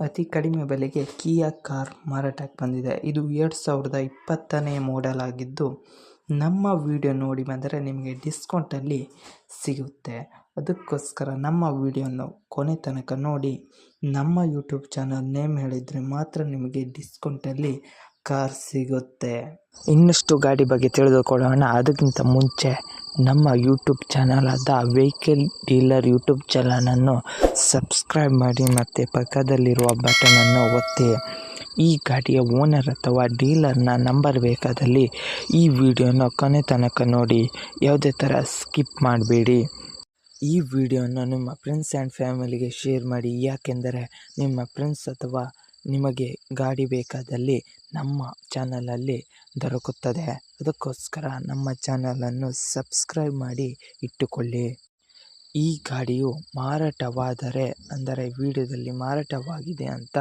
ಅತಿ ಕಡಿಮೆ ಬೆಲೆಗೆ ಕಿಯಾ ಕಾರ್ ಮಾರಾಟಕ್ಕೆ ಬಂದಿದೆ. ಇದು ಎರಡು ಸಾವಿರದ ಇಪ್ಪತ್ತನೇ ಮಾಡೆಲ್ ಆಗಿದ್ದು, ನಮ್ಮ ವಿಡಿಯೋ ನೋಡಿ ಬಂದರೆ ನಿಮಗೆ ಡಿಸ್ಕೌಂಟಲ್ಲಿ ಸಿಗುತ್ತೆ. ಅದಕ್ಕೋಸ್ಕರ ನಮ್ಮ ವಿಡಿಯೋನ ಕೊನೆ ತನಕ ನೋಡಿ. ನಮ್ಮ ಯೂಟ್ಯೂಬ್ ಚಾನಲ್ ನೇಮ್ ಹೇಳಿದರೆ ಮಾತ್ರ ನಿಮಗೆ ಡಿಸ್ಕೌಂಟಲ್ಲಿ ಕಾರ್ ಸಿಗುತ್ತೆ. ಇನ್ನಷ್ಟು ಗಾಡಿ ಬಗ್ಗೆ ತಿಳಿದುಕೊಳ್ಳೋಣ. ಅದಕ್ಕಿಂತ ಮುಂಚೆ ನಮ್ಮ ಯೂಟ್ಯೂಬ್ ಚಾನಲಾದ ವೆಹಿಕಲ್ ಡೀಲರ್ ಯೂಟ್ಯೂಬ್ ಚಾನಲನ್ನು ಸಬ್ಸ್ಕ್ರೈಬ್ ಮಾಡಿ ಮತ್ತು ಪಕ್ಕದಲ್ಲಿರುವ ಬಟನನ್ನು ಒತ್ತಿ. ಈ ಗಾಡಿಯ ಓನರ್ ಅಥವಾ ಡೀಲರ್ನ ನಂಬರ್ ಬೇಕಾದಲ್ಲಿ ಈ ವಿಡಿಯೋನ ಕೊನೆ ತನಕ ನೋಡಿ. ಯಾವುದೇ ಥರ ಸ್ಕಿಪ್ ಮಾಡಬೇಡಿ. ಈ ವಿಡಿಯೋನ ನಿಮ್ಮ ಫ್ರೆಂಡ್ಸ್ ಆ್ಯಂಡ್ ಫ್ಯಾಮಿಲಿಗೆ ಶೇರ್ ಮಾಡಿ. ಯಾಕೆಂದರೆ ನಿಮ್ಮ ಫ್ರೆಂಡ್ಸ್ ಅಥವಾ ನಿಮಗೆ ಗಾಡಿ ಬೇಕಾದಲ್ಲಿ ನಮ್ಮ ಚಾನಲಲ್ಲಿ ದೊರಕುತ್ತದೆ. ಅದಕ್ಕೋಸ್ಕರ ನಮ್ಮ ಚಾನಲನ್ನು ಸಬ್ಸ್ಕ್ರೈಬ್ ಮಾಡಿ ಇಟ್ಟುಕೊಳ್ಳಿ. ಈ ಗಾಡಿಯು ಮಾರಾಟವಾದರೆ, ಅಂದರೆ ವಿಡಿಯೋದಲ್ಲಿ ಮಾರಾಟವಾಗಿದೆ ಅಂತ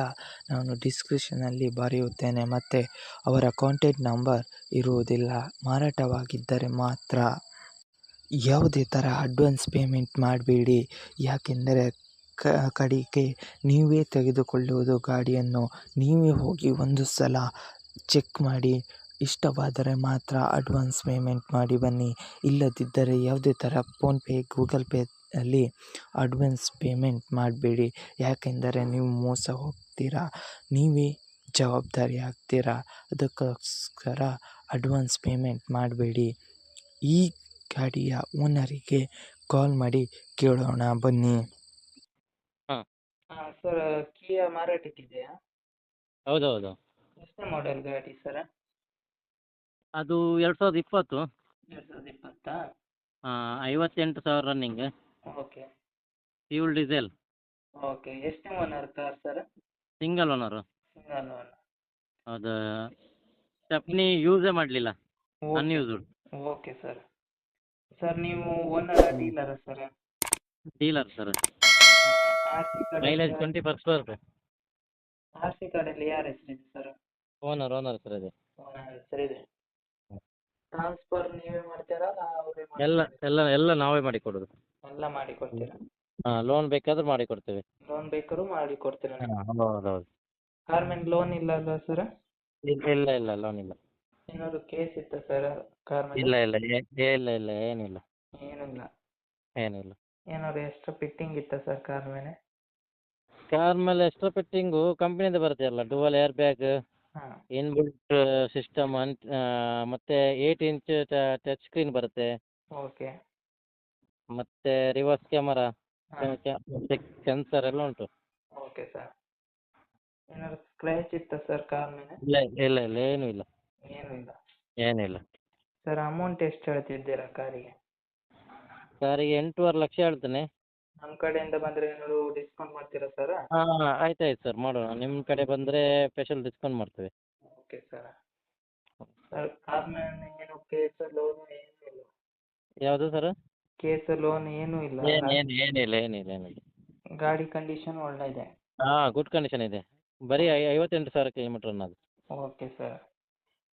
ನಾನು ಡಿಸ್ಕ್ರಿಪ್ಷನಲ್ಲಿ ಬರೆಯುತ್ತೇನೆ. ಮತ್ತು ಅವರ ಕಾಂಟ್ಯಾಕ್ಟ್ ನಂಬರ್ ಇರುವುದಿಲ್ಲ. ಮಾರಾಟವಾಗಿದ್ದರೆ ಮಾತ್ರ ಯಾವುದೇ ಥರ ಅಡ್ವಾನ್ಸ್ ಪೇಮೆಂಟ್ ಮಾಡಬೇಡಿ. ಯಾಕೆಂದರೆ ಕಡೆಗೆ ನೀವೇ ತೆಗೆದುಕೊಳ್ಳುವುದು ಗಾಡಿಯನ್ನು. ನೀವೇ ಹೋಗಿ ಒಂದು ಸಲ ಚೆಕ್ ಮಾಡಿ. ಇಷ್ಟವಾದರೆ ಮಾತ್ರ ಅಡ್ವಾನ್ಸ್ ಪೇಮೆಂಟ್ ಮಾಡಿ ಬನ್ನಿ. ಇಲ್ಲದಿದ್ದರೆ ಯಾವುದೇ ಥರ ಫೋನ್ಪೇ ಗೂಗಲ್ ಪೇ ಅಲ್ಲಿ ಅಡ್ವಾನ್ಸ್ ಪೇಮೆಂಟ್ ಮಾಡಬೇಡಿ. ಯಾಕೆಂದರೆ ನೀವು ಮೋಸ ಹೋಗ್ತೀರಾ? ನೀವೇ ಜವಾಬ್ದಾರಿ ಆಗ್ತೀರಾ? ಅದಕ್ಕೋಸ್ಕರ ಅಡ್ವಾನ್ಸ್ ಪೇಮೆಂಟ್ ಮಾಡಬೇಡಿ. ಈ ಗಾಡಿಯ ಓನರಿಗೆ ಕಾಲ್ ಮಾಡಿ ಕೇಳೋಣ ಬನ್ನಿ. ಸರ್ ಕಿಯಾ ಮಾರಾಟಕ್ಕಿದೆಯಾ ಹೌದೌದು. ಎಷ್ಟನೇ ಮಾಡೆಲ್ ಗಾಡಿ ಸರ್? ಅದು ಎರಡು ಸಾವಿರದ ಇಪ್ಪತ್ತು. ಎರಡು ಸಾವಿರದ ಇಪ್ಪತ್ತಾ? ಐವತ್ತೆಂಟು ಸಾವಿರ running okay. Fuel diesel okay ಎಷ್ಟನೇ owner car sir? Single owner single owner ಅದು ಸ್ಟೆಪ್ನಿ ಯೂಸೇ ಮಾಡಲಿಲ್ಲ ಅನ್ಯೂಸ್ಡ್ ಓಕೆ ಸರ್. ಸರ್ ನೀವು ಓನರ್ ಡೀಲರಾ sir? Dealer sir. R C mileage card twenty purse ಬರುತ್ತೆ ಆರ್ ಸಿ ಕಾರ್ಡಲ್ಲಿ ಯಾರ ಹೆಸರಿದೆ ಸರ್ ಓನರ್ ಓನರ್ ಸರ್ ಇದೆ. ಓನರ್ ಹೆಸರಿದೆ ಟ್ರಾನ್ಸ್ಫರ್ ನೀವೇ ಮಾಡ್ತೀರಾ ಅವರೇ ಎಲ್ಲ ಎಲ್ಲ ಎಲ್ಲ ನಾವೇ ಮಾಡಿ ಕೊಡೋದು. ಎಲ್ಲ ಮಾಡಿ ಕೊಡ್ತೀರಾ? ಹಾಂ ಲೋನ್ ಬೇಕಾದ್ರೆ ಮಾಡಿ ಕೊಡ್ತೇವೆ. ಲೋನ್ ಬೇಕಾದ್ರೂ ಮಾಡಿ ಕೊಡ್ತೀರಾ ನೀವು? ಹೌದು ಹೌದು. ಕಾರ್ ಮೇಲೆ ಲೋನ್ ಇಲ್ಲ ಅಲ್ವಾ ಸರ್ ಇಲ್ಲ ಇಲ್ಲ ಇಲ್ಲ ಲೋನ್ ಇಲ್ಲ. ಏನಾದ್ರು ಕೇಸ್ ಇತ್ತಾ ಸರ್ ಕಾರ್ ಮೇಲೆ ಇಲ್ಲ ಇಲ್ಲ ಏ- ಇಲ್ಲ ಇಲ್ಲ ಏನಿಲ್ಲ. ಏನಿಲ್ಲ. ಏನಿಲ್ಲ. ಏನಾದ್ರು ಎಕ್ಸ್ಟ್ರಾ ಫಿಟ್ಟಿಂಗ್ ಇತ್ತಾ ಸರ್ ಕಾರ್ ಮೇಲೆ ಕಾರ್ ಮೇಲೆ ಎಕ್ಸ್ಟ್ರಾ ಫಿಟ್ಟಿಂಗು ಕಂಪ್ನಿಯಿಂದ ಬರುತ್ತೆ ಅಲ್ಲ dual air bag inbuilt system ಅಂತ ಮತ್ತೆ ಏಯ್ಟ್ ಇಂಚ್ ಟಚ್ ಸ್ಕ್ರೀನ್ ಬರುತ್ತೆ. ಓಕೆ ಮತ್ತು ರಿವರ್ಸ್ ಕ್ಯಾಮರಾ ಸೆನ್ಸರ್ ಎಲ್ಲ ಉಂಟು. ಓಕೆ ಸರ್ ಏನಾದ್ರು ಸ್ಕ್ರ್ಯಾಚ್ ಇತ್ತಾ ಸರ್ ಕಾರ್ ಮೇಲೆ? ಇಲ್ಲ ಇಲ್ಲ ಇಲ್ಲ ಏನೂ ಇಲ್ಲ. ಏನೂ ಇಲ್ಲ. ಏನಿಲ್ಲ ಸರ್ ಅಮೌಂಟ್ ಎಷ್ಟು ಹೇಳ್ತಿದ್ದೀರಾ ಕಾರಿಗೆ? ಕಾರಿಗೆ ಎಂಟೂವರೆ ಲಕ್ಷ ಹೇಳ್ತೇನೆ. ನಮ್ಮ ಕಡೆಯಿಂದ ಬಂದ್ರೆ ಏನಾದ್ರು ಡಿಸ್ಕೌಂಟ್ ಮಾಡ್ತೀರಾ ಸರ್ ಹಾಂ ಆಯ್ತು ಆಯ್ತು ಸರ್ ಮಾಡೋಣ. ನಿಮ್ಮ ಕಡೆ ಬಂದ್ರೆ ಸ್ಪೆಷಲ್ ಡಿಸ್ಕೌಂಟ್ ಮಾಡ್ತೇವೆ. ಓಕೆ ಸರ್ ಸರ್ ಕಾರ್ ಮೇಲೆ ಏನು ಕೇಸ್ ಲೋನ್ ಏನೂ ಇಲ್ಲ? ಯಾವುದು ಸರ್ ಕೇಸ್ ಲೋನ್ ಏನು ಇಲ್ಲ. ಏನು ಏನು ಏನಿಲ್ಲ ಏನಿಲ್ಲ ಏನಿಲ್ಲ. ಗಾಡಿ ಕಂಡೀಷನ್ ಒಳ್ಳೆ ಇದೆ ಹಾಂ ಗುಡ್ ಕಂಡೀಷನ್ ಇದೆ. ಬರೀ ಐವತ್ತೆಂಟು ಸಾವಿರ ಕಿಲೋಮೀಟ್ರ್ ಅನ್ನೋದು. ಓಕೆ ಸರ್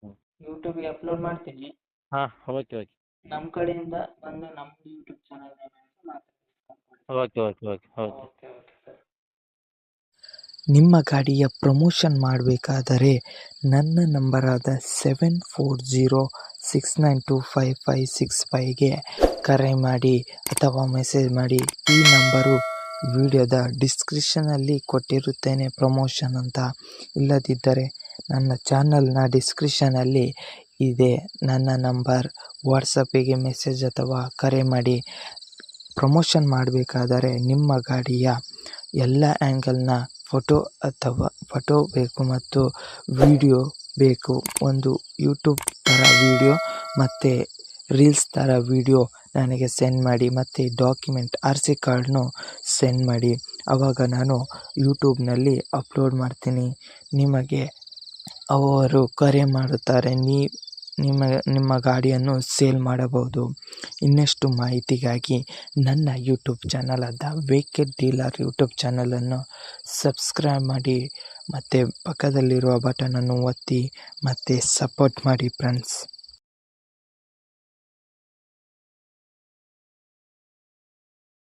ಯೂಟ್ಯೂಬ್ ಯೂಟ್ಯೂಬ್ಗೆ ಅಪ್ಲೋಡ್ ಮಾಡ್ತೀನಿ. ಹಾಂ ಓಕೆ ಓಕೆ ನಮ್ಮ ಕಡೆಯಿಂದ ಬಂದು ನಮ್ಮ YouTube channel okay okay okay okay okay okay ನಿಮ್ಮ ಗಾಡಿಯ ಪ್ರಮೋಷನ್ ಮಾಡಬೇಕಾದರೆ ನನ್ನ ನಂಬರಾದ seven four zero six nine two five five six ಫೈವ್ಗೆ ಕರೆ ಮಾಡಿ ಅಥವಾ ಮೆಸೇಜ್ ಮಾಡಿ. ಈ ನಂಬರು ವಿಡಿಯೋದ ಡಿಸ್ಕ್ರಿಪ್ಷನಲ್ಲಿ ಕೊಟ್ಟಿರುತ್ತೇನೆ ಪ್ರಮೋಷನ್ ಅಂತ. ಇಲ್ಲದಿದ್ದರೆ ನನ್ನ ಚಾನಲ್ನ ಡಿಸ್ಕ್ರಿಪ್ಷನಲ್ಲಿ ಇದೆ. ನನ್ನ ನಂಬರ್ ವಾಟ್ಸಪ್ಪಿಗೆ ಮೆಸೇಜ್ ಅಥವಾ ಕರೆ ಮಾಡಿ. ಪ್ರಮೋಷನ್ ಮಾಡಬೇಕಾದರೆ ನಿಮ್ಮ ಗಾಡಿಯ ಎಲ್ಲ ಆ್ಯಂಗಲ್ನ ಫೋಟೋ ಅಥವಾ ಫೋಟೋ ಬೇಕು ಮತ್ತು ವಿಡಿಯೋ ಬೇಕು. ಒಂದು ಯೂಟ್ಯೂಬ್ ಥರ ವೀಡಿಯೋ ಮತ್ತು ರೀಲ್ಸ್ ಥರ ವೀಡಿಯೋ ನನಗೆ ಸೆಂಡ್ ಮಾಡಿ ಮತ್ತು ಡಾಕ್ಯುಮೆಂಟ್, ಆರ್ ಸಿ ಕಾರ್ಡ್ನು ಸೆಂಡ್ ಮಾಡಿ. ಆವಾಗ ನಾನು ಯೂಟ್ಯೂಬ್ನಲ್ಲಿ ಅಪ್ಲೋಡ್ ಮಾಡ್ತೀನಿ. ನಿಮಗೆ ಅವರು ಕರೆ ಮಾಡುತ್ತಾರೆ, ನೀ ನಿಮ್ಮ ನಿಮ್ಮ ಗಾಡಿಯನ್ನು ಸೇಲ್ ಮಾಡಬಹುದು. ಇನ್ನಷ್ಟು ಮಾಹಿತಿಗಾಗಿ ನನ್ನ ಯೂಟ್ಯೂಬ್ ಚಾನಲಾದ ವೇಕೆಟ್ ಡೀಲರ್ ಯೂಟ್ಯೂಬ್ ಚಾನಲನ್ನು ಸಬ್ಸ್ಕ್ರೈಬ್ ಮಾಡಿ, ಮತ್ತು ಪಕ್ಕದಲ್ಲಿರುವ ಬಟನನ್ನು ಒತ್ತಿ, ಮತ್ತು ಸಪೋರ್ಟ್ ಮಾಡಿ ಫ್ರೆಂಡ್ಸ್